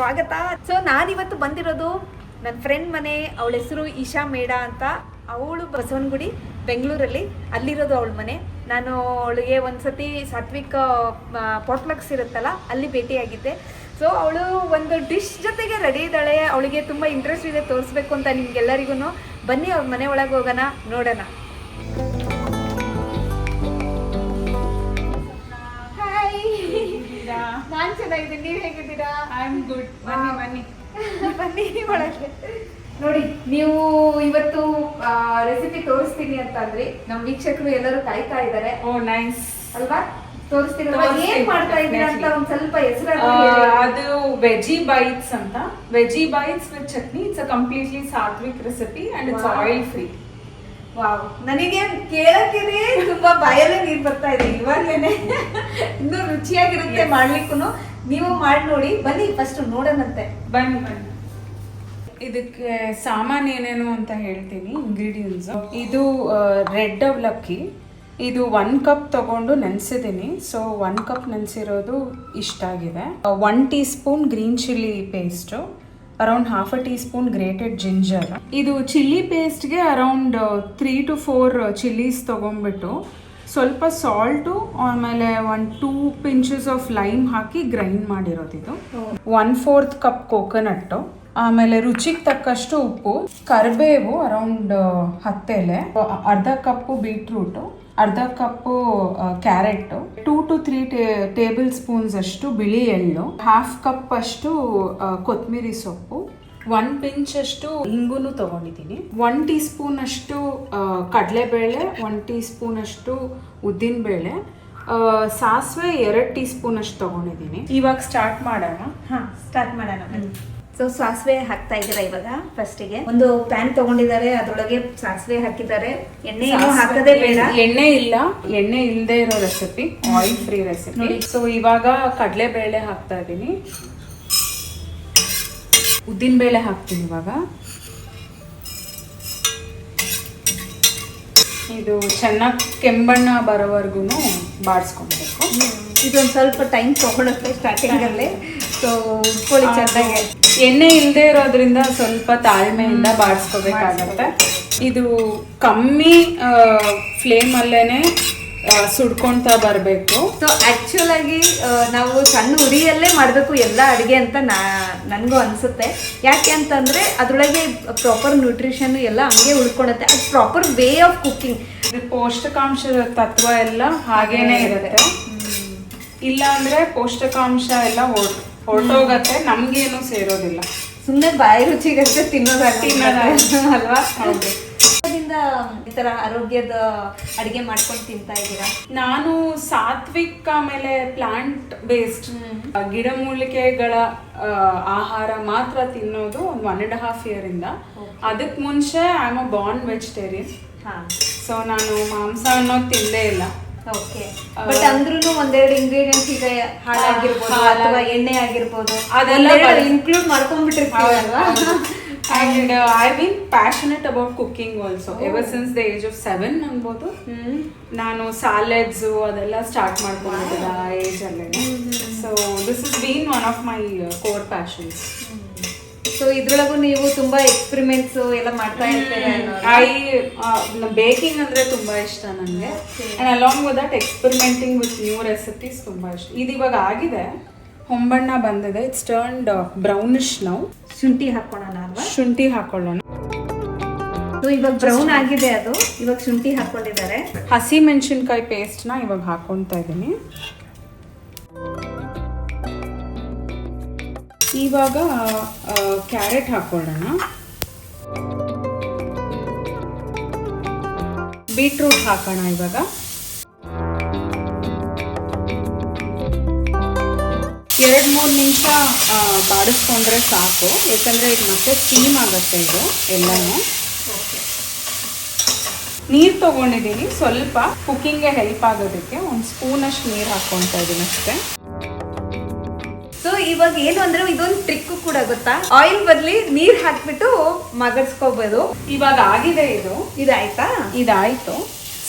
ಸ್ವಾಗತ. ಸೊ ನಾನಿವತ್ತು ಬಂದಿರೋದು ನನ್ನ ಫ್ರೆಂಡ್ ಮನೆ, ಅವಳ ಹೆಸರು ಈಶಾ ಮೇಡ ಅಂತ. ಅವಳು ಬಸವನಗುಡಿ, ಬೆಂಗಳೂರಲ್ಲಿ. ಅಲ್ಲಿರೋದು ಅವಳ ಮನೆ. ನಾನು ಅವಳಿಗೆ ಒಂದ್ಸತಿ ಸಾತ್ವಿಕ ಪಾಟ್ಲಕ್ಸ್ ಇರುತ್ತಲ್ಲ, ಅಲ್ಲಿ ಭೇಟಿಯಾಗಿದ್ದೆ. ಸೊ ಅವಳು ಒಂದು ಡಿಶ್ ಜೊತೆಗೆ ರೆಡಿ ಇದ್ದಾಳೆ. ಅವಳಿಗೆ ತುಂಬ ಇಂಟ್ರೆಸ್ಟ್ ಇದೆ, ತೋರಿಸ್ಬೇಕು ಅಂತ ನಿಮ್ಗೆಲ್ಲರಿಗೂ ಬನ್ನಿ, ಅವ್ರ ಮನೆ ಒಳಗೆ ಹೋಗೋಣ, ನೋಡೋಣ. ನಾನು ಚೆನ್ನಾಗಿದ್ದೀನಿ. ನೀವ್ ಹೇಗಿದ್ದೀರಾ? ಐ ಆಮ್ ಗುಡ್ ಬನ್ನಿ. ಬನ್ನಿ ಬನ್ನಿ ಒಳಗೆ. ನೋಡಿ ನೀವು ಇವತ್ತು ರೆಸಿಪಿ ತೋರಿಸ್ತೀನಿ ಅಂತ ಅಂದ್ರಿ ನಮ್ ವೀಕ್ಷಕರು ಎಲ್ಲರೂ ಕಾಯ್ತಾ ಇದ್ದಾರೆ. ಓ ನೈಸ್ ಅಲ್ವಾ? ತೋರಿಸ್ತೀನಿ, ಏನ್ ಮಾಡ್ತಾ ಇದ್ದೀರಾ ಅಂತ ಒಂದ್ ಸ್ವಲ್ಪ ಹೆಸರು ಅದು ವೆಜಿ ಬೈಟ್ಸ್ ಅಂತ. Veggie bites with chutney it's a completely sattvic recipe and it's. Oil free wow. ನನಗೆ ಕೇಳಕ್ಕೆ ತುಂಬಾ ಬಾಯಲ್ಲೇ ನೀರು ಬರ್ತಾ ಇದೆ ಇವಾಗ್ಲೇನೆ. ಇನ್ನೂ ರುಚಿಯಾಗಿರುತ್ತೆ. ಮಾಡ್ಲಿಕ್ಕೂ ನೀವು ಮಾಡಿ ನೋಡಿ. ಬನ್ನಿ ಫಸ್ಟ್ ನೋಡೋಣಂತೆ. ಬನ್ನಿ ಬನ್ನಿ. ಇದಕ್ಕೆ ಸಾಮಾನು ಏನೇನು ಅಂತ ಹೇಳ್ತೀನಿ ಇಂಗ್ರೀಡಿಯೆಂಟ್ಸ್ ಇದು ರೆಡ್ ಅವಲಕ್ಕಿ. ಇದು ಒನ್ ಕಪ್ ತಗೊಂಡು ನೆನೆಸಿದ್ದೀನಿ. ಸೊ ಒನ್ ಕಪ್ ನೆನೆಸಿರೋದು ಇಷ್ಟ ಆಗಿದೆ one teaspoon green chilli paste around half a teaspoon grated ginger ಇದು chilli ಪೇಸ್ಟ್ಗೆ around three to four chillies ತೊಗೊಂಡ್ಬಿಟ್ಟು ಸ್ವಲ್ಪ ಸಾಲ್ಟು ಆಮೇಲೆ one two pinches of lime hockey grind ಮಾಡಿರೋದು ಇದು. ಒನ್ ಫೋರ್ತ್ ಕಪ್ ಕೋಕೋನಟ್ಟು ಆಮೇಲೆ ರುಚಿಗೆ ತಕ್ಕಷ್ಟು ಉಪ್ಪು, ಕರಿಬೇವು ಅರೌಂಡ್ ಹತ್ತೆಲೆ, ಅರ್ಧ ಕಪ್ಪು ಬೀಟ್ರೂಟು ಅರ್ಧ cup carrot two to three tablespoons ಅಷ್ಟು ಬಿಳಿ ಎಳ್ಳು ಹಾಫ್ ಕಪ್ ಅಷ್ಟು ಕೊತ್ತಂಬರಿ ಸೊಪ್ಪು ಒನ್ ಪಿಂಚ್ ಅಷ್ಟು ಇಂಗುನು ತಗೊಂಡಿದ್ದೀನಿ ಒನ್ ಟೀ ಸ್ಪೂನ್ ಅಷ್ಟು ಕಡಲೆಬೇಳೆ ಒನ್ ಟೀ ಸ್ಪೂನ್ ಅಷ್ಟು ಉದ್ದಿನಬೇಳೆ ಸಾಸಿವೆ ಎರಡು ಟೀ ಸ್ಪೂನ್ ಅಷ್ಟು ತಗೊಂಡಿದ್ದೀನಿ. ಇವಾಗ ಸ್ಟಾರ್ಟ್ ಮಾಡೋಣ? ಹಾಂ ಸ್ಟಾರ್ಟ್ ಮಾಡೋಣ. ಸೊ ಸಾಸಿವೆ ಹಾಕ್ತಾ ಇದ್ದೀರಾ ಇವಾಗ? ಫಸ್ಟಿಗೆ ಒಂದು ಪ್ಯಾನ್ ತಗೊಂಡಿದ್ದಾರೆ ಅದ್ರೊಳಗೆ ಸಾಸಿವೆ ಹಾಕಿದ್ದಾರೆ. ಎಣ್ಣೆ ಹಾಕದೇ ಬೇಡ. ಎಣ್ಣೆ ಇಲ್ಲ. ಎಣ್ಣೆ ಇಲ್ಲದೆ ಇರೋ recipe oil free recipe so ಇವಾಗ ಕಡಲೆಬೇಳೆ ಹಾಕ್ತಾ ಇದ್ದೀನಿ. ಉದ್ದಿನ ಬೇಳೆ ಹಾಕ್ತೀನಿ ಇವಾಗ. ಇದು ಚೆನ್ನಾಗಿ ಕೆಂಬಣ್ಣ ಬರೋವರೆಗೂ ಬಾಡಿಸ್ಕೊಬೇಕು ಇದೊಂದು ಸ್ವಲ್ಪ ಟೈಮ್ ತಗೊಳುತ್ತೆ ಸ್ಟಾರ್ಟಿಂಗಲ್ಲೇ ಸೊ ಉಟ್ಕೊಳ್ಳಿ ಚೆನ್ನಾಗಿ ಎಣ್ಣೆ ಇಲ್ಲದೆ ಇರೋದ್ರಿಂದ ಸ್ವಲ್ಪ ತಾಳ್ಮೆಯಿಂದ ಬಾಡಿಸ್ಕೋಬೇಕಾಗತ್ತೆ ಇದು ಕಮ್ಮಿ ಫ್ಲೇಮ್ ಅಲ್ಲೇನೆ ಆ, ಸುಡ್ಕೊಂತಾ ಬರಬೇಕು. ಸೊ ಆಕ್ಚುಲ್ ಆಗಿ ನಾವು ಸಣ್ಣ ಉರಿಯಲ್ಲೇ ಮಾಡಬೇಕು ಎಲ್ಲ ಅಡುಗೆ ಅಂತ ನಾ ನನಗೂ ಅನಿಸುತ್ತೆ. ಯಾಕೆ ಅಂತಂದರೆ ಅದರೊಳಗೆ ಪ್ರಾಪರ್ ನ್ಯೂಟ್ರಿಷನ್ ಎಲ್ಲ ಹಂಗೆ ಉಳ್ಕೊಳುತ್ತೆ. ಅದು ಪ್ರಾಪರ್ ವೇ ಆಫ್ ಕುಕ್ಕಿಂಗ್ ಇದು ಪೌಷ್ಟಿಕಾಂಶದ ತತ್ವ ಎಲ್ಲ ಹಾಗೇನೆ ಇರುತ್ತೆ. ಇಲ್ಲ ಅಂದರೆ ಪೌಷ್ಟಿಕಾಂಶ ಎಲ್ಲ ಹೊರ್ ಹೊರಟೋಗತ್ತೆ ನಮ್ಗೇನು ಸೇರೋದಿಲ್ಲ. ಸುಮ್ಮನೆ ಬಾಯಿ ರುಚಿಗಷ್ಟೇ ತಿನ್ನೋದಾಗ್ತಿ. ಅಲ್ವಾ? ಹೌದು. ಈ ತರ ಆರೋಗ್ಯದ ಅಡಿಗೆ ಮಾಡ್ಕೊಂಡು ತಿಂತಾ ಇದ್ದೀರಾ? ನಾನು ಸಾತ್ವಿಕ ಆಮೇಲೆ ಪ್ಲಾಂಟ್ ಬೇಸ್ಡ್ ಗಿಡಮೂಲಿಕೆಗಳ ಆಹಾರ ಮಾತ್ರ ತಿನ್ನೋದು ಒಂದು ಒನ್ ಅಂಡ್ ಹಾಫ್ ಇಯರ್ ಇಂದ. ಅದಕ್ಕೆ ಮುಂಚೆ I am a born vegetarian ಹಾ. ಸೊ ನಾನು ಮಾಂಸ ಅನ್ನೋದು ತಿಂದೇ ಇಲ್ಲ. ಓಕೆ ಬಟ್ ಅಂದ್ರೂ ಒಂದೆರಡು ಇಂಗ್ರೀಡಿಯೆಂಟ್ಸ್ ಈಗ ಹಾಳಾಗಿರ್ಬೋದು ಅಥವಾ ಎಣ್ಣೆ ಆಗಿರ್ಬೋದು. ಅದೆಲ್ಲ include ಮಾಡ್ಕೊಂಡ್ಬಿಟ್ಟಿರ್ತಾವಲ್ವಾ? And I been passionate about cooking also ever since the age of seven ಅನ್ಬೋದು. ನಾನು ಸಾಲೆಡ್ಸ್ ಅದೆಲ್ಲ ಸ್ಟಾರ್ಟ್ ಮಾಡ್ಕೊಂಡಿದ್ದೆ ಆ ಏಜ್ ಅಲ್ಲೇ so this is been one of my core passions so ಇದ್ರೊಳಗು ನೀವು ತುಂಬಾ ಎಕ್ಸ್ಪೆರಿಮೆಂಟ್ಸ್ ಎಲ್ಲ ಮಾಡ್ತಾ ಇರ್ತೀರಾ ಐ ಬೇಕಿಂಗ್ ಅಂದ್ರೆ ತುಂಬಾ ಇಷ್ಟ ನನಗೆ and along with that experimenting with new recipes ತುಂಬಾ ಇಷ್ಟ. ಇದು ಇವಾಗ ಆಗಿದೆ. ಹೊಂಬಣ್ಣ ಬಂದಿದೆ. ಇಟ್ಸ್ ಟರ್ನ್ಡ್ ಬ್ರೌನಿಶ್ ನಾವು ಶುಂಠಿ ಹಾಕೋಣ ಅಲ್ವಾ? ಶುಂಠಿ ಹಾಕೊಳ್ಳೋಣ. ಸೊ ಇವಾಗ ಬ್ರೌನ್ ಆಗಿದೆ ಅದು. ಇವಾಗ ಶುಂಠಿ ಹಾಕೊಂಡಿದ್ದಾರೆ. ಹಸಿ ಮೆಣಸಿನ್ಕಾಯಿ ಪೇಸ್ಟ್ನ ಇವಾಗ ಹಾಕೊಂತ ಇದ್ದೀನಿ ಇವಾಗ ಕ್ಯಾರೆಟ್ ಹಾಕೊಳ್ಳೋಣ. ಬೀಟ್ರೂಟ್ ಹಾಕೋಣ ಇವಾಗ. ಎರಡು ಮೂರು ನಿಮಿಷ ಬಾಡಿಸ್ಕೊಂಡ್ರೆ ಸಾಕು. ಯಾಕಂದರೆ ಇದು ಮತ್ತೆ ಸ್ಟೀಮ್ ಆಗುತ್ತೆ ಇದು ಎಲ್ಲನೂ. ನೀರು ತಗೊಂಡಿದ್ದೀನಿ. ಸ್ವಲ್ಪ ಕುಕ್ಕಿಂಗ್ಗೆ ಹೆಲ್ಪ್ ಆಗೋದಕ್ಕೆ ಒಂದು ಸ್ಪೂನಷ್ಟು ನೀರು ಹಾಕ್ಕೊತಾ ಇದ್ದೀನಿ ಅಷ್ಟೇ. ಇವಾಗ ಏನು ಅಂದ್ರೆ ಇದೊಂದು ಟ್ರಿಕ್ ಕೂಡ ಗೊತ್ತಾ? ಆಯಿಲ್ ಬದ್ಲಿ ನೀರ್ ಹಾಕ್ಬಿಟ್ಟು ಮಗಡ್ಸ್ಕೋಬಹುದು ಇವಾಗ ಆಗಿದೆ ಇದು. ಇದಾಯ್ತಾ? ಇದಾಯ್ತು.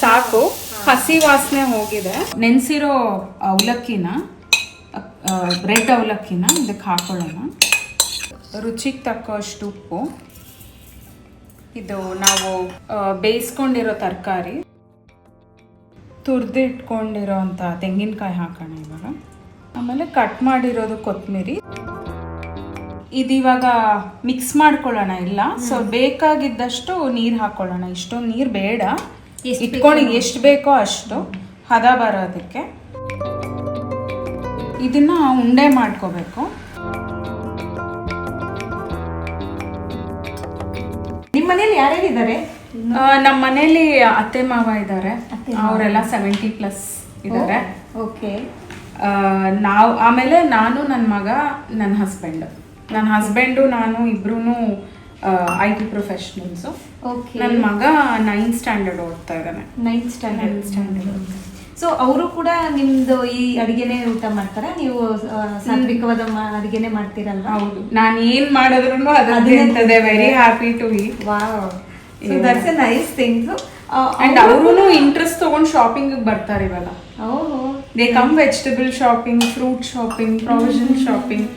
ಸಾಕು. ಹಸಿ ವಾಸನೆ ಹೋಗಿದೆ. ನೆನ್ಸಿರೋ ಅವಲಕ್ಕಿನ ರೆಡ್ ಅವಲಕ್ಕಿನ ಇದಕ್ಕೆ ಹಾಕೊಳ್ಳೋಣ. ರುಚಿಗೆ ತಕ್ಕಷ್ಟು ಉಪ್ಪು. ಇದು ನಾವು ಬೇಯಿಸ್ಕೊಂಡಿರೋ ತರಕಾರಿ. ತುರಿದಿಟ್ಕೊಂಡಿರೋ ಅಂತ ತೆಂಗಿನಕಾಯಿ ಹಾಕೋಣ ಇವಾಗ. ಆಮೇಲೆ ಕಟ್ ಮಾಡಿರೋದು ಕೊತ್ತಂಬರಿ ಇದಿವಾಗ ಮಿಕ್ಸ್ ಮಾಡ್ಕೊಳ್ಳೋಣ ಇಲ್ಲ. ಸೊ ಬೇಕಾಗಿದ್ದಷ್ಟು ನೀರು ಹಾಕೊಳ್ಳೋಣ. ಇಷ್ಟೊಂದು ನೀರು ಬೇಡ. ಇಟ್ಕೊಂಡು ಎಷ್ಟು ಬೇಕೋ ಅಷ್ಟು ಹದ ಬರೋದಕ್ಕೆ ಇದನ್ನ ಉಂಡೆ ಮಾಡ್ಕೋಬೇಕು. ನಿಮ್ಮ ಮನೇಲಿ ಯಾರ್ಯಾರಿದ್ದಾರೆ? ನಮ್ಮ ಮನೇಲಿ ಅತ್ತೆ ಮಾವ ಇದ್ದಾರೆ. ಅವರೆಲ್ಲ ಸೆವೆಂಟಿ ಪ್ಲಸ್ ಇದ್ದಾರೆ. ಓಕೆ. ನಾವು ಆಮೇಲೆ ನಾನು ನನ್ನ ಮಗ ನನ್ನ ಹಸ್ಬೆಂಡ್ ನನ್ನ ಹಸ್ಬೆಂಡು ನಾನು ಇಬ್ರು ಐ ಟಿ ಪ್ರೊಫೆಷನಲ್ಸು ನನ್ನ ಮಗ ನೈನ್ತ್ ಸ್ಟ್ಯಾಂಡರ್ಡ್ ಓದ್ತಾ ಇದ್ದಾನೆ. ನೈನ್ತ್ ಸ್ಟ್ಯಾಂಡರ್ಡ್ ಸ್ಟ್ಯಾಂಡರ್ಡ್ ಸೊ ಅವರು ಕೂಡ ನಿಮ್ದು ಈ ಅಡಿಗೆನೆ ಊಟ ಮಾಡ್ತಾರೆ? ನೀವು ಸಾತ್ವಿಕವಾದ ಅಡಿಗೆನೆ ಮಾಡ್ತೀರಲ್ವಾ? ಹೌದು. ನಾನು ಏನ್ ಮಾಡಿದ್ರು ಅದೇ very happy to it wow so that's a nice things and ಅವರು ಇಂಟ್ರೆಸ್ಟ್ ತಗೊಂಡು ಶಾಪಿಂಗ್ ಬರ್ತಾರೆ ಇವಾಗ. They come vegetable shopping fruit shopping provision shopping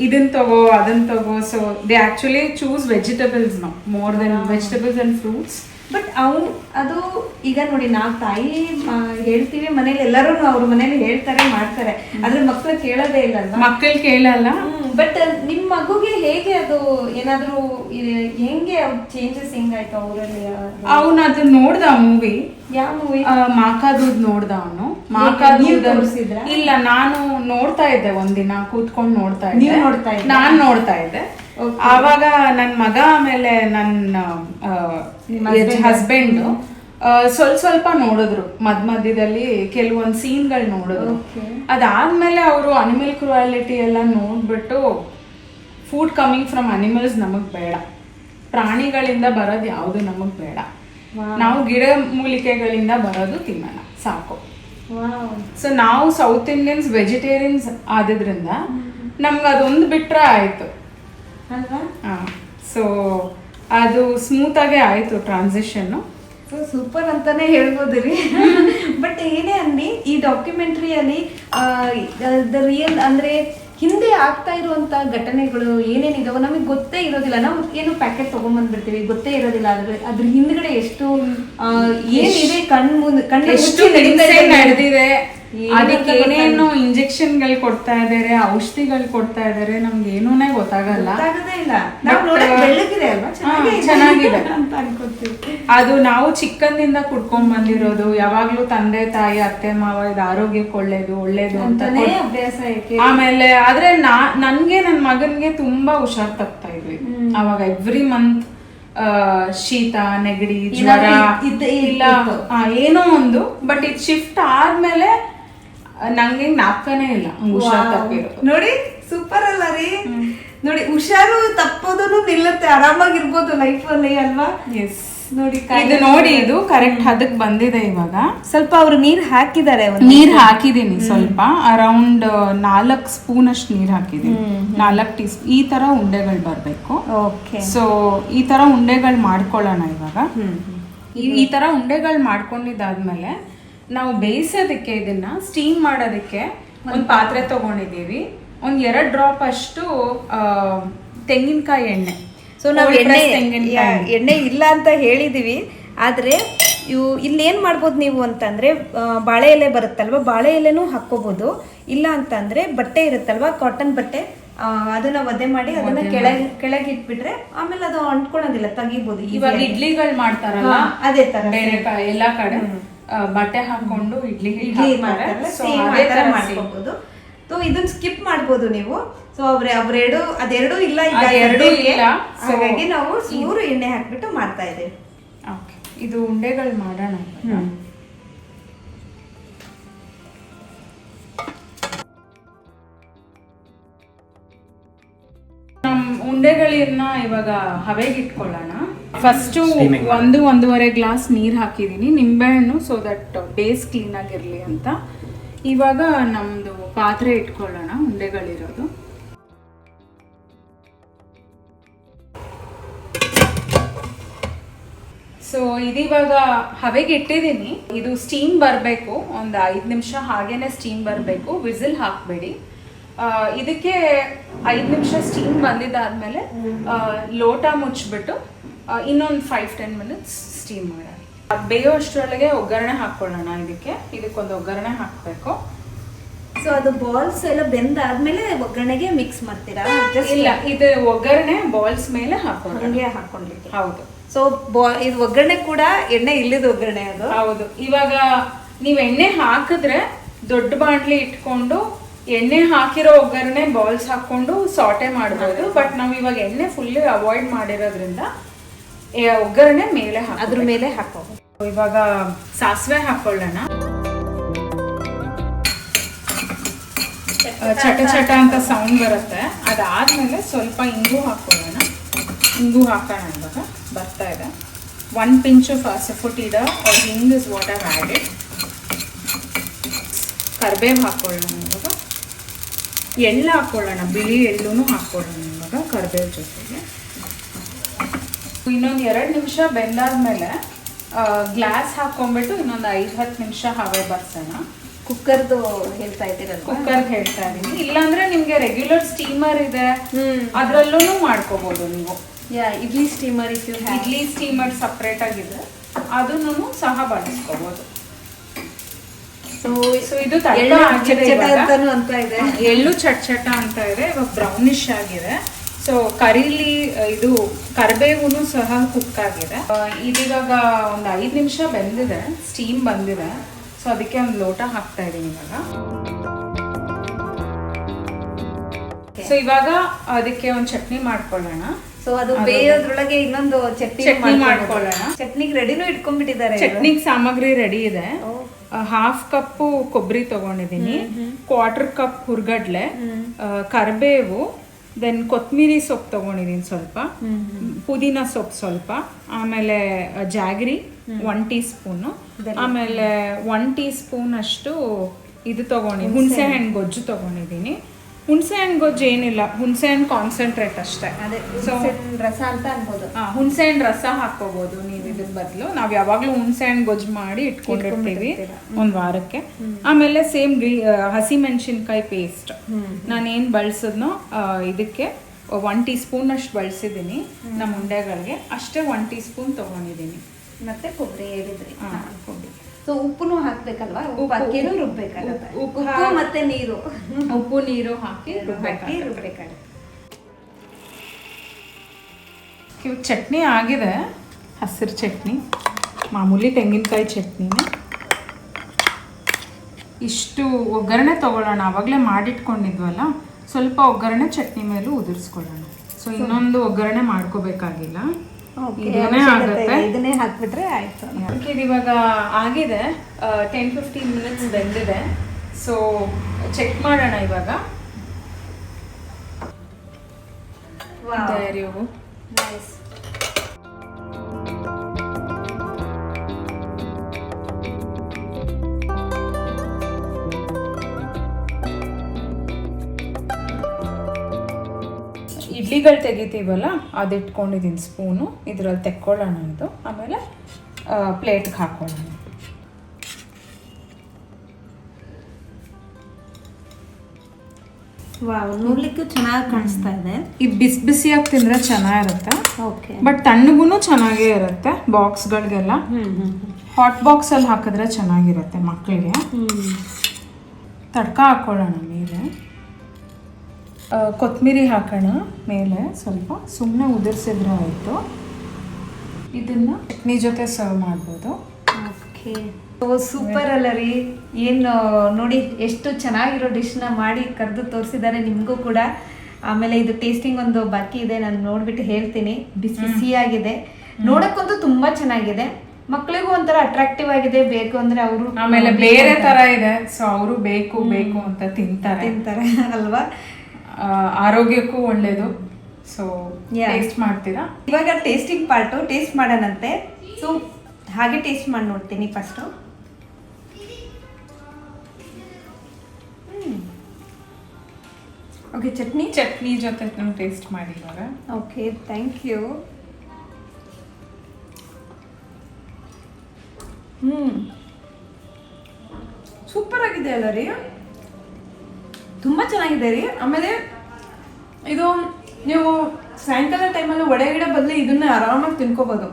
ಇದನ್ ತಗೋ ಅದನ್ನ ತಗೋ. So they actually choose vegetables ನಾವು more than vegetables and fruits but ಅವು ಅದು ಈಗ ನೋಡಿ ನಾವು ತಾಯಿ ಹೇಳ್ತೀವಿ ಮನೇಲಿ ಎಲ್ಲರೂ ಅವ್ರ ಮನೇಲಿ ಹೇಳ್ತಾರೆ ಮಾಡ್ತಾರೆ. ಆದ್ರೆ ಮಕ್ಕಳು ಕೇಳೋದೇ ಇಲ್ಲ ಮಕ್ಕಳು ಕೇಳಲ್ಲ. ಬಟ್ ನಿಮ್ ಮಗುಗೆ ಹೇಗೆ ಅದು ಏನಾದ್ರೂ ಹೆಂಗೆ ಚೇಂಜಸ್ ಹೆಂಗಾಯ್ತು ಅವರಲ್ಲಿ ಅವನು ಅದನ್ನ ನೋಡ್ದ ಮೂವಿ ಯಾವ ಮೂವಿ ಮಾಕಾದೂದ್ ನೋಡ್ದ ಅವನು. ಮಾಕಾದೂದ್? ಇಲ್ಲ ನಾನು ನೋಡ್ತಾ ಇದ್ದೆ ಒಂದಿನ ಕೂತ್ಕೊಂಡು ನೋಡ್ತಾ ಇದ್ದೆ. ನೀವ್ ನೋಡ್ತಾ ಇದ್ದೆ ನಾನ್ ನೋಡ್ತಾ ಇದ್ದೆ. ಆವಾಗ ನನ್ ಮಗ ಆಮೇಲೆ ನನ್ನ? ಹಸ್ಬೆಂಡ್ ಸ್ವಲ್ಪ ಸ್ವಲ್ಪ ನೋಡಿದ್ರು. ಮಧ್ಯ ಮಧ್ಯದಲ್ಲಿ ಸೀನ್ ಸೀನ್ಗಳು ನೋಡಿದ್ರು. ಅದಾದ್ಮೇಲೆ ಅವರು ಅನಿಮಲ್ ಕ್ರುಯಾಲಿಟಿ ಎಲ್ಲ ನೋಡ್ಬಿಟ್ಟು ಫುಡ್ ಕಮಿಂಗ್ ಫ್ರಮ್ ಅನಿಮಲ್ಸ್ ನಮಗ್ ಬೇಡ. ಪ್ರಾಣಿಗಳಿಂದ ಬರೋದು ಯಾವುದು ನಮಗ್ ಬೇಡ. ನಾವು ಗಿಡ ಮೂಲಿಕೆಗಳಿಂದ ಬರೋದು ತಿನ್ನೋಣ. ಸಾಕು. ಸೊ ನಾವು ಸೌತ್ ಇಂಡಿಯನ್ಸ್ ವೆಜಿಟೇರಿಯನ್ಸ್ ಆದ್ರಿಂದ ನಮ್ಗೆ ಅದೊಂದು ಬಿಟ್ರೆ ಆಯ್ತು. ಅಲ್ವಾ? ಸೊ ಅದು ಸ್ಮೂತ್ ಆಯಿತು ಆಯ್ತು ಟ್ರಾನ್ಸಿಷನ್ ಸೂಪರ್ ಅಂತಾನೆ ಹೇಳ್ಬೋದು ರೀ ಬಟ್ ಏನೇ ಅನ್ನಿ ಈ ಡಾಕ್ಯುಮೆಂಟ್ರಿಯಲ್ಲಿ ದ ರಿಯಲ್ ಅಂದ್ರೆ ಹಿಂದೆ ಆಗ್ತಾ ಇರುವಂಥ ಘಟನೆಗಳು ಏನೇನಿದಾವೋ ನಮಗೆ ಗೊತ್ತೇ ಇರೋದಿಲ್ಲ. ನಾವು ಏನು ಪ್ಯಾಕೆಟ್ ತಗೊಂಡ್ಬಂದ್ಬಿಡ್ತೀವಿ ಗೊತ್ತೇ ಇರೋದಿಲ್ಲ. ಅದ್ರ ಅದ್ರ ಹಿಂದ್ಗಡೆ ಎಷ್ಟು ಏನಿದೆ ಕಣ್ಣ ಮುಂದೆ ಕಣ್ಣು ನಡೆದಿದೆ. ಅದಕ್ಕೆ ಇಂಜೆಕ್ಷನ್ ಏನೇನು ಇಂಜೆಕ್ಷನ್ಗಳು ಕೊಡ್ತಾ ಇದಾರೆ ಔಷಧಿಗಳು ಕೊಡ್ತಾ ಇದಾರೆ ನಮ್ಗೆ ಏನೂನೇ ಗೊತ್ತಾಗಲ್ಲ. ಚೆನ್ನಾಗಿದೆ. ಅದು ನಾವು ಚಿಕ್ಕಂದಿಂದ ಕುಡ್ಕೊಂಡ್ ಬಂದಿರೋದು ಯಾವಾಗ್ಲೂ ತಂದೆ ತಾಯಿ ಅತ್ತೆ ಮಾವ ಇದು ಆರೋಗ್ಯಕ್ಕೆ ಒಳ್ಳೇದು ಒಳ್ಳೇದು ಅಂತ ಆಮೇಲೆ ಆದ್ರೆ ನಾ ನನ್ಗೆ ನನ್ ಮಗನ್ಗೆ ತುಂಬಾ ಹುಷಾರ್ ತಪ್ತಾ ಇದ್ವಿ. ಅವಾಗ ಎವ್ರಿ ಮಂತ್ ಶೀತ ನೆಗಡಿ ಜ್ವರ ಇಲ್ಲ ಆ, ಏನೋ ಒಂದು ಬಟ್ ಇದು ಶಿಫ್ಟ್ ಆದ್ಮೇಲೆ ನಂಗೆ ಜ್ಞಾಪಕನೇ ಇಲ್ಲ. ಹುಷಾರ್ ತಪ್ಪಿರೋ ನೋಡಿ ಸೂಪರ್ ಅಲ್ಲ ರೀ. ನೋಡಿ ಹುಷಾರು ತಪ್ಪೋದನ್ನು ನಿಲ್ಲುತ್ತೆ. ಆರಾಮಾಗಿರ್ಬೋದು ಲೈಫ್ ಅಲ್ಲಿ ಅಲ್ವಾ? ಎಸ್ ನೋಡಿ ಇದು ನೋಡಿ ಇದು ಕರೆಕ್ಟ್ ಹದಕ್ ಬಂದಿದೆ ಇವಾಗ. ಸ್ವಲ್ಪ ಅವ್ರು ನೀರ್ ಹಾಕಿದ್ದಾರೆ ನೀರ್ ಹಾಕಿದೀನಿ ಸ್ವಲ್ಪ. ಅರೌಂಡ್ ನಾಲ್ಕ್ ಸ್ಪೂನ್ ಅಷ್ಟು ನೀರ್ ಹಾಕಿದೀನಿ ನಾಲ್ಕು ಟೀ ಸ್ಪೂನ್ ಈ ತರ ಉಂಡೆಗಳು ಬರ್ಬೇಕು. ಓಕೆ ಸೊ ಈ ತರ ಉಂಡೆಗಳು ಮಾಡ್ಕೊಳ್ಳೋಣ ಇವಾಗ. ಈ- ಈ ತರ ಉಂಡೆಗಳು ಮಾಡ್ಕೊಂಡಿದ್ದಾದ್ಮೇಲೆ ನಾವು ಬೇಯಿಸೋದಕ್ಕೆ ಇದನ್ನ ಸ್ಟೀಮ್ ಮಾಡೋದಕ್ಕೆ ಒಂದು ಪಾತ್ರೆ ತಗೊಂಡಿದ್ದೀವಿ. ಒಂದ್ ಎರಡ್ ಡ್ರಾಪ್ ಅಷ್ಟು ತೆಂಗಿನಕಾಯಿ ಎಣ್ಣೆ. ಸೊ ನಾವು ಎಣ್ಣೆ ಎಣ್ಣೆ ಇಲ್ಲ ಅಂತ ಹೇಳಿದೀವಿ. ಆದ್ರೆ ಇವು ಇಲ್ಲಿ ಏನ್ ಮಾಡ್ಬೋದು ನೀವು ಅಂತಂದ್ರೆ ಬಾಳೆ ಎಲೆ ಬರುತ್ತಲ್ವಾ ಬಾಳೆ ಎಲೆನೂ ಹಾಕೋಬಹುದು ಇಲ್ಲ ಅಂತಂದ್ರೆ ಬಟ್ಟೆ ಇರುತ್ತಲ್ವಾ ಕಾಟನ್ ಬಟ್ಟೆ ಅದನ್ನ ಒದೆ ಮಾಡಿ ಅದನ್ನ ಕೆಳಗೆ ಕೆಳಗೆ ಇಟ್ಬಿಟ್ರೆ ಆಮೇಲೆ ಅದು ಅಂಟ್ಕೊಳ್ಳೋದಿಲ್ಲ ತಗಿಬಹುದು ಇವಾಗ ಇಡ್ಲಿಗಳು ಮಾಡ್ತಾರಲ್ಲ ಅದೇ ತರ. ಬೇರೆ ಎಲ್ಲಾ ಕಡೆ. ಬಟ್ಟೆ ಹಾಕೊಂಡು ಇಡ್ಲಿ ಇಡ್ಲಿ. ಮಾಡ್ಕೋಬಹುದು ಸೊ ಇದನ್ನ ಸ್ಕಿಪ್ ಮಾಡ್ಬೋದು ನೀವು. ಸೊ ಅವ್ರೆ ಅವ್ರೆರಡು ಅದೆರಡು ಇಲ್ಲ ಈಗ ಅದೆರಡು ಇಲ್ಲ. ಹಾಗಾಗಿ ನಾವು ಮೂರು ಎಣ್ಣೆ ಹಾಕ್ಬಿಟ್ಟು ಮಾಡ್ತಾ ಇದ್ದೇವೆ. ಇದು ಉಂಡೆಗಳು ಮಾಡೋಣ. ಉಂಡೆಗಳನ್ನ ಇವಾಗ ಹವೆಗೆ ಇಟ್ಕೊಳ್ಳೋಣ ಫಸ್ಟು ಒಂದು ಒಂದೂವರೆ ಗ್ಲಾಸ್ ನೀರ್ ಹಾಕಿದೀನಿ ನಿಂಬೆಹಣ್ಣು ಸೊ ದಟ್ ಬೇಸ್ ಕ್ಲೀನ್ ಆಗಿರ್ಲಿ ಅಂತ. ಇವಾಗ ನಮ್ದು ಪಾತ್ರೆ ಇಟ್ಕೊಳ್ಳೋಣ ಉಂಡೆಗಳಿರೋದು. ಸೊ ಇದಿವಾಗ ಹವೆಗೆ ಇಟ್ಟಿದ್ದೀನಿ ಇದು ಸ್ಟೀಮ್ ಬರಬೇಕು ಒಂದು ಐದು ನಿಮಿಷ ಹಾಗೇನೆ ಸ್ಟೀಮ್ ಬರಬೇಕು ವಿಸಿಲ್ ಹಾಕಬೇಡಿ. ಇದಕ್ಕೆ ಐದು ನಿಮಿಷ ಸ್ಟೀಮ್ ಬಂದಿದ್ದಾದ್ಮೇಲೆ ಲೋಟ ಮುಚ್ಚಿಬಿಟ್ಟು ಇನ್ನೊಂದು ಫೈವ್ ಟೆನ್ ಮಿನಿಟ್ಸ್ ಸ್ಟೀಮ್ ಮಾಡೋಣ. ಬೇಯೋ ಅಷ್ಟರೊಳಗೆ ಒಗ್ಗರಣೆ ಹಾಕ್ಕೊಳ್ಳೋಣ ಇದಕ್ಕೆ. ಇದಕ್ಕೊಂದು ಒಗ್ಗರಣೆ ಹಾಕಬೇಕು. ಸೊ ಅದು ಬಾಲ್ಸ್ ಎಲ್ಲ ಬೆಂದಾದ್ಮೇಲೆ ಒಗ್ಗರಣೆಗೆ ಮಿಕ್ಸ್ ಮಾಡ್ತೀರಾ? ಇಲ್ಲ ಇದು ಒಗ್ಗರಣೆ ಬಾಲ್ಸ್ ಮೇಲೆ ಹಾಕೋಣ ಹಂಗೆ ಹಾಕೊಂಡಿರ್ತೀವಿ ಹೌದು. ಸೊ ಬಾ ಇದು ಒಗ್ಗರಣೆ ಕೂಡ ಎಣ್ಣೆ ಇಲ್ಲದ ಒಗ್ಗರಣೆ ಅದು? ಹೌದು. ಇವಾಗ ನೀವು ಎಣ್ಣೆ ಹಾಕಿದ್ರೆ ದೊಡ್ಡ ಬಾಣ್ಲಿ ಇಟ್ಕೊಂಡು ಎಣ್ಣೆ ಹಾಕಿರೋ ಒಗ್ಗರಣೆ ಬಾಲ್ಸ್ ಹಾಕೊಂಡು ಸಾಟೆ ಮಾಡಬಹುದು ಬಟ್ ನಾವು ಇವಾಗ ಎಣ್ಣೆ ಫುಲ್ ಅವಾಯ್ಡ್ ಮಾಡಿರೋದ್ರಿಂದ ಒಗ್ಗರಣೆ ಮೇಲೆ ಅದ್ರ ಮೇಲೆ ಹಾಕೋ ಇವಾಗ ಸಾಸಿವೆ ಹಾಕೊಳ್ಳೋಣ. ಚಟ ಚಟ ಅಂತ ಸೌಂಡ್ ಬರುತ್ತೆ. ಅದಾದ್ಮೇಲೆ ಸ್ವಲ್ಪ ಇಂಗು ಹಾಕೊಳ್ಳೋಣ. ಇಂಗು ಹಾಕೋಣ ಇವಾಗ. ಬರ್ತಾ ಇದೆ. One pinch or hing is water are added ಕರ್ಬೇವು ಹಾಕೊಳ್ಳೋಣ ಎಳ್ಳು ಹಾಕೊಳ್ಳೋಣ. ಬಿಳಿ ಎಳ್ಳು ಹಾಕೊಳ್ಳೋಣ ಇವಾಗ ಕರ್ಬೇವು ಜೊತೆಗೆ. ಇನ್ನೊಂದು ಎರಡು ನಿಮಿಷ ಬೆಂದಾದ್ಮೇಲೆ ಗ್ಲಾಸ್ ಹಾಕೊಂಡ್ಬಿಟ್ಟು ಇನ್ನೊಂದು ಐದು ಹತ್ತು ನಿಮಿಷ ಹವೆ ಬರ್ಸೋಣ. ಕುಕ್ಕರ್ದು ಹೇಳ್ತಾ ಇದ್ದೀರಲ್ಲ ಕುಕ್ಕರ್ ಹೇಳ್ತಾ ಇದ್ದೀನಿ. ಇಲ್ಲಾಂದ್ರೆ ನಿಮಗೆ ರೆಗ್ಯುಲರ್ ಸ್ಟೀಮರ್ ಇದೆ. ಅದರಲ್ಲೂ ಮಾಡ್ಕೋಬಹುದು ನೀವು. Yeah idli steamer idli steamer separate ಆಗಿದೆ. ಅದನ್ನು ಸಹ ಬಳಸ್ಕೋಬಹುದು ಸೊ ಸೊ ಇದು ಎಳ್ಳು ಆಗಿದೆ ಚಟ್ ಚಟ ಇವಾಗ. ಅಂತ ಇದೆ. ಎಳ್ಳು ಚಟ್ ಚಟ ಅಂತ ಇದೆ. ಇವಾಗ ಬ್ರೌನಿಶ್ ಆಗಿದೆ. ಸೊ ಕರೀಲಿ ಇದು ಕರಿಬೇವು ಸಹ ಕುಕ್ ಆಗಿದೆ. ಇದೀವಾಗ ಒಂದು ಐದು ನಿಮಿಷ ಬೆಂದಿದೆ. ಸ್ಟೀಮ್ ಬಂದಿದೆ. ಸೊ ಅದಕ್ಕೆ ಒಂದು ಲೋಟ ಹಾಕ್ತಾ ಇದೀನಿ ಇವಾಗ. ಸೊ ಇವಾಗ ಅದಕ್ಕೆ ಒಂದು ಚಟ್ನಿ ಮಾಡ್ಕೊಳ್ಳೋಣ. ಸೊ ಅದು ಬೇಯೋದ್ರೊಳಗೆ ಇನ್ನೊಂದು ಚಟ್ನಿ ಚಟ್ನಿ ಮಾಡ್ಕೊಳ್ಳೋಣ. ಚಟ್ನಿಗೆ ರೆಡಿನೂ ಇಟ್ಕೊಂಡ್ಬಿಟ್ಟಿದ್ದಾರೆ. ಚಟ್ನಿಗೆ ಸಾಮಗ್ರಿ ರೆಡಿ ಇದೆ. ಹಾಫ್ ಕಪ್ಪು ಕೊಬ್ಬರಿ ತಗೊಂಡಿದ್ದೀನಿ. ಕ್ವಾರ್ಟರ್ ಕಪ್ ಹುರ್ಗಡ್ಲೆ ಕರ್ಬೇವು ದೆನ್ ಕೊತ್ತಂಬರಿ ಸೊಪ್ಪು ತಗೊಂಡಿದ್ದೀನಿ ಸ್ವಲ್ಪ. ಪುದೀನ ಸೊಪ್ಪು ಸ್ವಲ್ಪ. ಆಮೇಲೆ jaggery jaggery one teaspoon ಆಮೇಲೆ ಒನ್ ಟೀ ಸ್ಪೂನ್ ಅಷ್ಟು ಇದು ತಗೊಂಡಿದ್ದೀನಿ. ಹುಣಸೆ ಹಣ್ಣು ಗೊಜ್ಜು ತಗೊಂಡಿದ್ದೀನಿ. ಹುಣಸೆ ಹಣ್ಣು ಗೊಜ್ಜು ಏನಿಲ್ಲ ಹುಣಸೆ ಹಣ್ಣು ಕಾನ್ಸಂಟ್ರೇಟ್ ಅಷ್ಟೇ. ಅದೇ ಸೊ ರಸ ಅಂತ ಅನ್ಬೋದು. ಹಾಂ ಹುಣಸೆ ಹಣ್ಣು ರಸ ಹಾಕೋಬಹುದು ನೀವು ಇದ್ರ ಬದಲು. ನಾವು ಯಾವಾಗಲೂ ಹುಣಸೆ ಹಣ್ಣು ಗೊಜ್ಜು ಮಾಡಿ ಇಟ್ಕೊಂಡಿರ್ತೀವಿ ಒಂದು ವಾರಕ್ಕೆ. ಆಮೇಲೆ ಸೇಮ್ ಹಸಿ ಮೆಣಸಿನ್ಕಾಯಿ ಪೇಸ್ಟ್ ನಾನೇನು ಬಳಸಿದ್ನೋ ಇದಕ್ಕೆ ಒನ್ ಟೀ ಸ್ಪೂನ್ ಅಷ್ಟು ಬಳಸಿದ್ದೀನಿ ನಮ್ಮ ಉಂಡೆಗಳಿಗೆ. ಅಷ್ಟೇ ಒನ್ ಟೀ ಸ್ಪೂನ್ ತೊಗೊಂಡಿದ್ದೀನಿ ಮತ್ತೆ ಕೊಬ್ಬರಿ ಹೇಳಿದ್ರಿ. ಹಾಂ. ಕೊಬ್ಬರಿ. ಸೊ ಉಪ್ಪುನು ಹಾಕ್ಬೇಕಲ್ವಾ? ಉಪ್ಪು ಹಾಕಿನೂ ರುಬ್ಬೇಕಾಗತ್ತೆ ಉಪ್ಪು- ಮತ್ತೆ ನೀರು. ಉಪ್ಪು ನೀರು ಹಾಕಿ ಹಾಕಿ ರುಬ್ಬೇಕಾಗುತ್ತೆ. ಚಟ್ನಿ ಆಗಿದೆ. ಹಸಿರು ಚಟ್ನಿ. ಮಾಮೂಲಿ ತೆಂಗಿನಕಾಯಿ ಚಟ್ನಿನೇ. ಇಷ್ಟು ಒಗ್ಗರಣೆ ತಗೊಳ್ಳೋಣ. ಆವಾಗಲೇ ಮಾಡಿಟ್ಕೊಂಡಿದ್ವಲ್ಲ? ಸ್ವಲ್ಪ ಒಗ್ಗರಣೆ ಚಟ್ನಿ ಮೇಲೂ ಉದುರಿಸ್ಕೊಳ್ಳೋಣ. ಸೊ ಇನ್ನೊಂದು ಒಗ್ಗರಣೆ ಮಾಡ್ಕೋಬೇಕಾಗಿಲ್ಲ. ಇದನ್ನೇ ಆಗುತ್ತೆ. ಇದನ್ನೇ ಹಾಕ್ಬಿಟ್ರೆ ಆಯ್ತು ಇದು ಇವಾಗ ಆಗಿದೆ. ಟೆನ್ ಫಿಫ್ಟೀನ್ ಮಿನಿಟ್ಸ್ ಬೆಂದಿದೆ. ಸೊ ಚೆಕ್ ಮಾಡೋಣ ಇವಾಗ. There you ನೈಸ್ ಇಡ್ಲಿಗಳು ತೆಗಿತೀವಲ್ಲ ಅದು ಇಟ್ಕೊಂಡಿದ್ದೀನಿ ಸ್ಪೂನು. ಇದರಲ್ಲಿ ತೆಕ್ಕೊಳ್ಳೋಣ ಇದು. ಆಮೇಲೆ ಪ್ಲೇಟ್ಗೆ ಹಾಕೊಳ್ಳೋಣ. ವಾವ್ ನೋಡ್ಲಿಕ್ಕೂ ಚೆನ್ನಾಗಿ ಕಾಣಿಸ್ತಾ ಇದೆ. ಇದು ಬಿಸಿ ಬಿಸಿಯಾಗಿ ತಿಂದರೆ ಚೆನ್ನಾಗಿರುತ್ತೆ. ಓಕೆ. ಬಟ್ ತಣ್ಣಗೂ ಚೆನ್ನಾಗೇ ಇರುತ್ತೆ ಬಾಕ್ಸ್ಗಳಿಗೆಲ್ಲ. ಹಾಟ್ ಬಾಕ್ಸಲ್ಲಿ ಹಾಕಿದ್ರೆ ಚೆನ್ನಾಗಿರುತ್ತೆ ಮಕ್ಕಳಿಗೆ. ತಡ್ಕ ಹಾಕೊಳ್ಳೋಣ ಮೇಲೆ ಕೊತ್ತಂಬರಿ ಹಾಕೋಣ ಮೇಲೆ. ಸ್ವಲ್ಪ ಸುಮ್ಮನೆ ಉದುರಿಸಿದ್ರೆ ಆಯಿತು. ಇದನ್ನು ಚಟ್ನಿ ಜೊತೆ ಸರ್ವ್ ಮಾಡ್ಬೋದು. ಓಕೆ. ಸೂಪರ್ ಅಲ್ಲ ರೀ. ಏನು ನೋಡಿ ಎಷ್ಟು ಚೆನ್ನಾಗಿರೋ ಡಿಶ್ನ ಮಾಡಿ ಕರೆದು ತೋರಿಸಿದ್ದಾರೆ ನಿಮಗೂ ಕೂಡ. ಆಮೇಲೆ ಇದು ಟೇಸ್ಟಿಂಗ್ ಒಂದು ಬಾಕಿ ಇದೆ ನಾನು ನೋಡ್ಬಿಟ್ಟು ಹೇಳ್ತೀನಿ. ಬಿಸಿ ಬಿಸಿಯಾಗಿದೆ. ನೋಡಕ್ಕಂತೂ ತುಂಬಾ ಚೆನ್ನಾಗಿದೆ. ಮಕ್ಕಳಿಗೂ ಒಂಥರ ಅಟ್ರಾಕ್ಟಿವ್ ಆಗಿದೆ ಬೇಕು ಅಂದ್ರೆ ಅವರು ಆಮೇಲೆ ಬೇರೆ ತರ ಇದೆ. ಸೊ ಅವರು ಬೇಕು ಬೇಕು ಅಂತ ತಿಂತಾರೆ. ತಿಂತಾರೆ ಅಲ್ವಾ? ಆರೋಗ್ಯಕ್ಕೂ ಒಳ್ಳೇದು. ಸೊ. ಟೇಸ್ಟ್ ಮಾಡ್ತೀರಾ? ಇವಾಗ ಟೇಸ್ಟಿಂಗ್ ಪಾರ್ಟು ಟೇಸ್ಟ್ ಮಾಡೋಣಂತೆ. ಸೊ ಹಾಗೆ ಟೇಸ್ಟ್ ಮಾಡಿ ನೋಡ್ತೀನಿ ಫಸ್ಟು ಓಕೆ ಚಟ್ನಿ? ಚಟ್ನಿ ಜೊತೆ ಟೇಸ್ಟ್ ಮಾಡಿ ಇವಾಗ. ಓಕೆ ಥ್ಯಾಂಕ್ ಯು ಹ್ಞೂ ಸೂಪರ್ ಆಗಿದೆ ಅಲ್ಲ ರೀ? ತುಂಬ ಚೆನ್ನಾಗಿದೆ ರೀ. ಆಮೇಲೆ ಇದು ನೀವು ಸಾಯಂಕಾಲ ಟೈಮಲ್ಲಿ ಒಡೆ ಗಿಡ ಬದಲು ಇದನ್ನ ಆರಾಮಾಗಿ ತಿನ್ಕೋಬೋದು.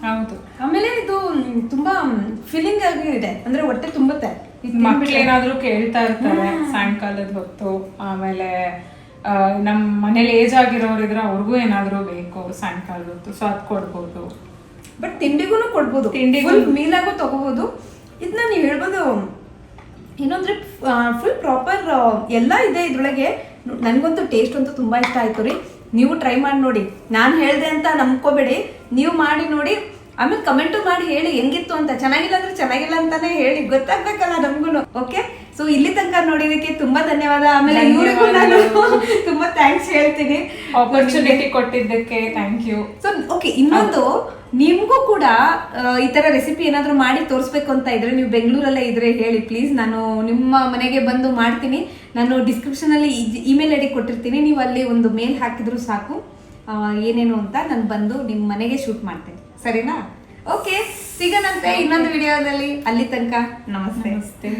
ಹೌದು. ಆಮೇಲೆ ಇದು ತುಂಬಾ ಫೀಲಿಂಗ್ ಆಗಿ ಇದೆ. ಅಂದ್ರೆ ಹೊಟ್ಟೆ ತುಂಬುತ್ತೆ. ಮಕ್ಕಳು ಏನಾದ್ರೂ ಕೇಳ್ತಾ ಇರ್ತಾರೆ ಸಾಯಂಕಾಲದ ಹೊತ್ತು. ಆಮೇಲೆ ನಮ್ಮ ನಮ್ ಮನೇಲಿ ಏಜ್ ಆಗಿರೋರು ಇದ್ರೆ ಅವ್ರಿಗೂ ಏನಾದ್ರೂ ಬೇಕು ಸಾಯಂಕಾಲದ ಹೊತ್ತು. ಸೊ ಅದ್ ಕೊಡ್ಬೋದು. ಬಟ್ ತಿಂಡಿಗೂ ಕೊಡ್ಬೋದು. ತಿಂಡಿಗೂ- ಮೀಲಾಗೂ ತಗೋಬಹುದು ಇದನ್ನ ನೀವು ಹೇಳ್ಬೋದು ಇನ್ನೊಂದ್ರೆ ಫುಲ್ ಪ್ರಾಪರ್ ಎಲ್ಲ ಇದೆ ಇದ್ರೊಳಗೆ. ನನಗಂತೂ ಟೇಸ್ಟ್ ಅಂತೂ ತುಂಬಾ ಇಷ್ಟ ಆಯ್ತು ರೀ. ನೀವು ಟ್ರೈ ಮಾಡಿ ನೋಡಿ. ನಾನು ಹೇಳ್ದೆ ಅಂತ ನಂಬ್ಕೋಬೇಡಿ. ನೀವು ಮಾಡಿ ನೋಡಿ. ಆಮೇಲೆ ಕಮೆಂಟು ಮಾಡಿ ಹೇಳಿ ಹೆಂಗಿತ್ತು ಅಂತ. ಚೆನ್ನಾಗಿಲ್ಲ ಅಂದ್ರೆ ಚೆನ್ನಾಗಿಲ್ಲ ಅಂತಾನೆ ಹೇಳಿ. ಗೊತ್ತಾಗ್ಬೇಕಲ್ಲ ನಮಗೂ ಓಕೆ ಸೊ ಇಲ್ಲಿ ತನಕ ನೋಡಿದಕ್ಕೆ ತುಂಬಾ ಧನ್ಯವಾದ. ಆಮೇಲೆ ಇವರಿಗೂ ನಾನು ತುಂಬಾ ಥ್ಯಾಂಕ್ಸ್ ಹೇಳ್ತೀನಿ. ಆಪರ್ಚುನಿಟಿ ಕೊಟ್ಟಿದ್ದಕ್ಕೆ ಥ್ಯಾಂಕ್ ಯು ಸೊ ಓಕೆ ಇನ್ನೊಂದು ನಿಮ್ಗೂ ಕೂಡ ಈ ತರ ರೆಸಿಪಿ ಏನಾದ್ರು ಮಾಡಿ ತೋರಿಸ್ಬೇಕು ಅಂತ ಇದ್ರೆ ನೀವು ಬೆಂಗಳೂರಲ್ಲೇ ಇದ್ರೆ ಹೇಳಿ ಪ್ಲೀಸ್ ನಾನು ನಿಮ್ಮ ಮನೆಗೆ ಬಂದು ಮಾಡ್ತೀನಿ. ನಾನು ಡಿಸ್ಕ್ರಿಪ್ಷನ್ ಅಲ್ಲಿ ಇಮೇಲ್ ಐಡಿ ಕೊಟ್ಟಿರ್ತೀನಿ. ನೀವು ಅಲ್ಲಿ ಒಂದು ಮೇಲ್ ಹಾಕಿದ್ರು ಸಾಕು. ಏನೇನು ಅಂತ ನಾನು ಬಂದು ನಿಮ್ಮ ಮನೆಗೆ ಶೂಟ್ ಮಾಡ್ತೇನೆ. ಸರಿನಾ? ಓಕೆ ಸಿಗೋಣಂತೆ ಇನ್ನೊಂದು ವಿಡಿಯೋದಲ್ಲಿ ಅಲ್ಲಿ ತನಕ ನಮಸ್ತೆ. ನಮಸ್ತೆ.